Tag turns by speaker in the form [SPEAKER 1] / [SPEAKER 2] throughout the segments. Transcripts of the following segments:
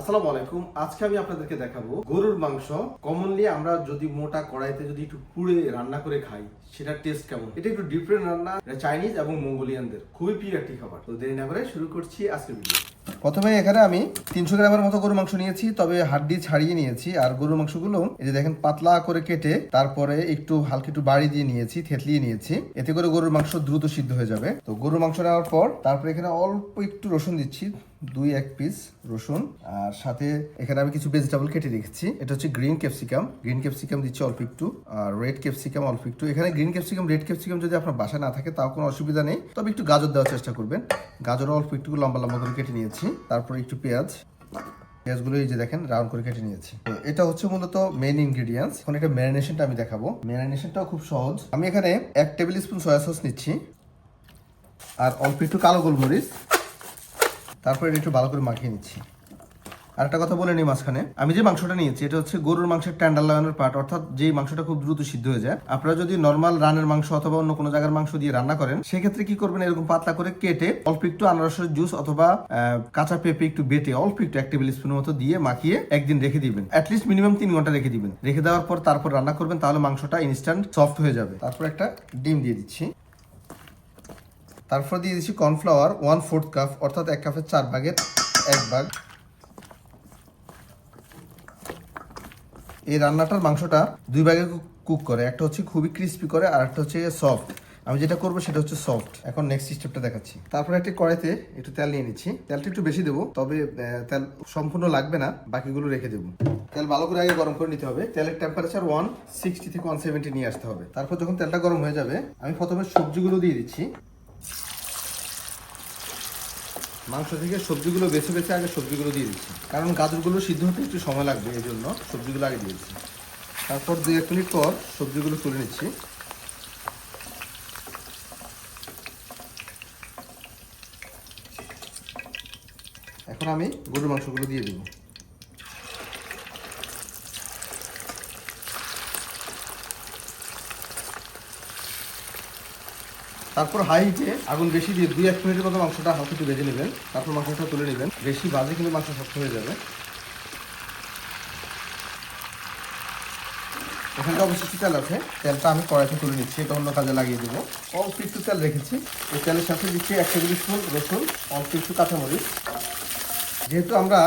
[SPEAKER 1] আসসালামু আলাইকুম। আজকে আমি আপনাদেরকে দেখাবো গরুর মাংস। কমনলি আমরা যদি মোটা কড়াইতে যদি একটু পুড়ে রান্না করে খাই সেটা টেস্ট কেমন? এটা একটু ডিফারেন্ট রান্না চাইনিজ এবং মঙ্গোলিয়ানদের। খুবই প্রিয় একটি খাবার। তো দেরি না করে শুরু করছি আজকের ভিডিও প্রথমে এখানে আমি তিনশো গ্রামের মতো গরুর মাংস নিয়েছি, তবে হাড্ডি ছাড়িয়ে নিয়েছি। আর গরুর মাংসগুলো, এই যে দেখেন, পাতলা করে কেটে তারপরে একটু হালকা একটু বাড়ি দিয়ে নিয়েছি, থেতলিয়ে নিয়েছি। এতে করে গরুর মাংস দ্রুত সিদ্ধ হয়ে যাবে। তো গরুর মাংস নেওয়ার পর তারপরে এখানে অল্প একটু রসুন দিচ্ছি, দুই, এক পিস রসুন। আর সাথে এখানে আমি কিছু ভেজিটেবল কেটে রেখেছি। এটা হচ্ছে গ্রিন ক্যাপসিকাম গ্রিন ক্যাপসিকাম দিচ্ছি অল্প একটু, আর রেড ক্যাপসিকাম অল্প একটু। এখানে গ্রিন ক্যাপসিকাম রেড ক্যাপসিকাম যদি আপনার বাসায় না থাকে, তাও কোনো অসুবিধা নেই। তবে একটু গাজর দেওয়ার চেষ্টা করবেন। গাজর অল্প একটু লম্বা লম্বা করে কেটে নিয়েছি। তারপরে একটু পেঁয়াজ। পেঁয়াজগুলো এই যে দেখেন, রাউন্ড করে কেটে নিয়েছি। তো এটা হচ্ছে মূলত মেন ইনগ্রিডিয়েন্টস এখন এটা ম্যারিনেশনটা আমি দেখাবো। ম্যারিনেশনটাও খুব সহজ। আমি এখানে এক টেবিল স্পুন সয়া সস নিচ্ছি, আর অল্প একটু কালো গোলমরিচ। তারপরে একটু ভালো করে মাখিয়ে নিচ্ছি। আর একটা কথা বলে নিই মাঝখানে। আমি যে মাংসটা নিয়েছি, এটা হচ্ছে গরুর মাংসের ট্যান্ডার লাগানোর পার্ট অর্থাৎ যেই মাংসটা খুব দ্রুত সিদ্ধ হয়ে যায়। আপনারা যদি নর্মাল রানের মাংস অথবা অন্য কোনো জায়গার মাংস দিয়ে রান্না করেন, সেক্ষেত্রে কি করবেন? এরকম পাতলা করে কেটে অল্প একটু আনারসের জুস অথবা কাঁচা পেঁপে একটু বেটে অল্প একটু এক টেবিল স্পুনের মতো দিয়ে মাখিয়ে একদিন রেখে দিবেন। অ্যাটলিস্ট মিনিমাম তিন ঘণ্টা রেখে দিবেন। রেখে দেওয়ার পর তারপর রান্না করবেন, তাহলে মাংসটা ইনস্ট্যান্ট সফট হয়ে যাবে। তারপর একটা ডিম দিয়ে দিচ্ছি। তারপর দিয়ে দিচ্ছি কর্নফ্লাওয়ার ওয়ান ফোর্থ কাপ অর্থাৎ এক কাপের চার ভাগের এক ভাগ। এই রান্নাটার মাংসটা দুই ভাগে কুক করে। একটা হচ্ছে খুবই ক্রিস্পি করে, আর একটা হচ্ছে সফট আমি যেটা করব সেটা হচ্ছে সফট এখন নেক্সট স্টেপটা দেখাচ্ছি। তারপরে একটি কড়াইতে একটু তেল নিয়ে নিচ্ছি। তেলটা একটু বেশি দেবো, তবে তেল সম্পূর্ণ লাগবে না, বাকিগুলো রেখে দেবো। তেল ভালো করে আগে গরম করে নিতে হবে। তেলের টেম্পারেচার ওয়ান সিক্সটি থেকে ওয়ান নিয়ে আসতে হবে। তারপর যখন তেলটা গরম হয়ে যাবে, আমি প্রথমে সবজিগুলো দিয়ে দিচ্ছি। মাংস থেকে সবজিগুলো বেছে বেছে আগে সবজিগুলো দিয়ে দিচ্ছি। কারণ গাজরগুলো সিদ্ধ হতে একটু সময় লাগবে, এই জন্য সবজিগুলো আগে দিয়েছি তারপর দু এক মিনিট পর সবজিগুলো তুলে নিচ্ছি। এখন আমি গরুর মাংসগুলো দিয়ে দিব। তারপর হাই হিটে আগুন বেশি দিয়ে দুই, এক মিনিটের মতো মাংসটা হালকা একটু ভেজে নেবেন। তারপর মাংসটা তুলে নেবেন। বেশি বাজে কিন্তু মাংস শক্ত হয়ে যাবে। এখানটা অবশ্যই একটু তেল আছে। তেলটা আমি কড়াইতে তুলে নিচ্ছি। এটা অন্য কাজে লাগিয়ে দেবো। অল্প একটু তেল রেখেছি। এই তেলের সাথে দিচ্ছি এক টেবিল স্পুন রসুন, অল্প একটু কাঁচামরিচ। যেহেতু আমরা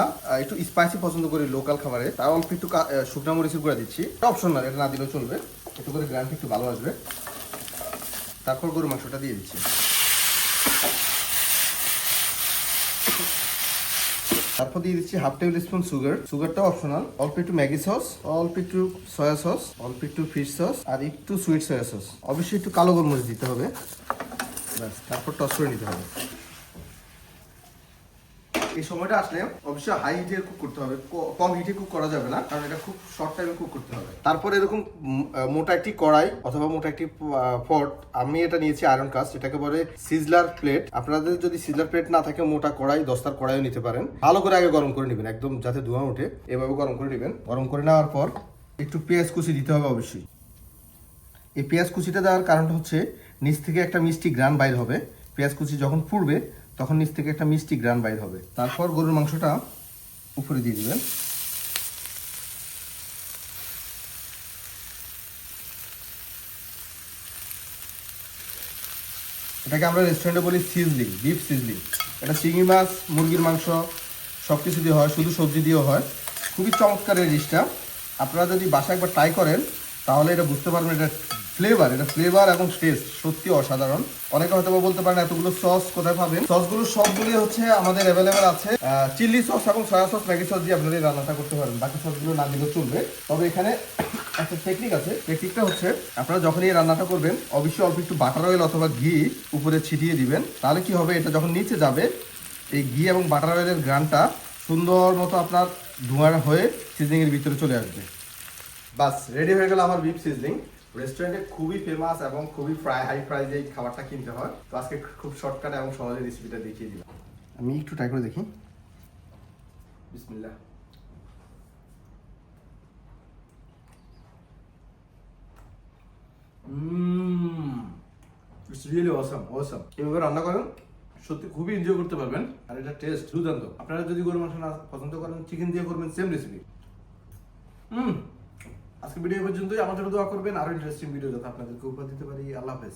[SPEAKER 1] একটু স্পাইসি পছন্দ করি লোকাল খাবারে তাই অল্প একটু শুকনো মরিচের গুঁড়া দিচ্ছি। অপশন না, এটা না দিলেও চলবে। একটু করে গ্রামটা একটু ভালো আসবে। তারপর গরু মাংসটা দিয়ে দিচ্ছি। তারপর দিয়ে দিচ্ছি হাফ টেবিল স্পুন সুগার। সুগারটা অপশনাল। অল্প একটু ম্যাগি সস, অল্প একটু সয়া সস, অল্প একটু ফিশ সস, আর একটু সুইট সয়া সস। অবশ্যই একটু কালো গোলমরিচ দিতে হবে। ব্যাস, তারপর টস করে নিতে হবে। এই সময়টা আসলে অবশ্যই হাই হিটে কুক করতে হবে। কম হিটে কুক করা যাবে না, কারণ এটা খুব শর্ট টাইমে কুক করতে হবে। তারপর এরকম মোটা একটি কড়াই অথবা মোটা একটি পট আমি এটা নিয়েছি আয়রন কাস্ট এটাকে বলে সিজলার প্লেট আপনাদের যদি সিজলার প্লেট না থাকে, মোটা কড়াই, দস্তার কড়াইও নিতে পারেন। ভালো করে আগে গরম করে নেবেন, একদম যাতে ধোঁয়া ওঠে, এভাবে গরম করে নেবেন। গরম করে নেওয়ার পর একটু পেঁয়াজ কুচি দিতে হবে অবশ্যই। এই পেঁয়াজ কুচিটা দেওয়ার কারণটা হচ্ছে, নিচ থেকে একটা মিষ্টি গ্রান বাইর হবে। পেঁয়াজ কুচি যখন পুড়বে তখন নিচ থেকে একটা মিষ্টি গ্রান বাইর হবে। তারপর গরুর মাংসটা উপরে দিয়ে দিবেন। এটাকে আমরা রেস্টুরেন্টে বলি সিজলিং বিফ সিজলিং এটা চিংড়ি মাছ, মুরগির মাংস সব কিছু দিয়ে হয়, শুধু সবজি দিয়েও হয়। খুবই চমৎকার এই ডিশটা আপনারা যদি বাসায় একবার ট্রাই করেন, তাহলে এটা বুঝতে পারবেন এটা ফ্লেভার এটা ফ্লেভার এবং টেস্ট সত্যি অসাধারণ। অনেকে হয়তো বলতে পারেন এতগুলো সস কোথায় পাবেন? সসগুলো সবগুলি হচ্ছে আমাদের অ্যাভেলেবেল আছে। চিলি সস এবং সয়া সস ম্যাগি সস দিয়ে আপনারা এই রান্নাটা করতে পারেন বাকি সসগুলো না দিলেও চলবে। তবে এখানে একটা টেকনিক আছে। টেকনিকটা হচ্ছে আপনারা যখন এই রান্নাটা করবেন, অবশ্যই অল্প একটু বাটার অয়েল অথবা ঘি উপরে ছিটিয়ে দিবেন। তাহলে কি হবে? এটা যখন নিচে যাবে, এই ঘি এবং বাটার অয়েলের গ্রানটা সুন্দর মতো আপনার ধোঁয়ার হয়ে সিজনিং এর ভিতরে চলে আসবে। বাস রেডি হয়ে গেল আমার বিফ সিজলিং রেস্টুরেন্টে খুবই ফেমাস এবং খুবই ফ্রাই হাই প্রাইজে এই খাবারটা কিনতে হয়। তো আজকে খুব শর্টকাট এবং সহজে রেসিপিটা দেখিয়ে দিলাম। আমি একটু ট্রাই করে দেখি। বিসমিল্লাহ। ইটস রিয়েলি অসাম অসাম এভাবে রান্না করেন সত্যি খুবই এনজয় করতে পারবেন। আর এটা টেস্ট দুর্দান্ত। আপনারা যদি গরুর মাংস না পছন্দ করেন চিকেন দিয়ে করবেন সেম রেসিপি হুম আজকে ভিডিও পর্যন্তই। আমাদের দোয়া করবেন। আরও ইন্টারেস্টিং ভিডিও যাতে আপনাদেরকে উপহার দিতে পারি। আল্লাহ হাফেজ।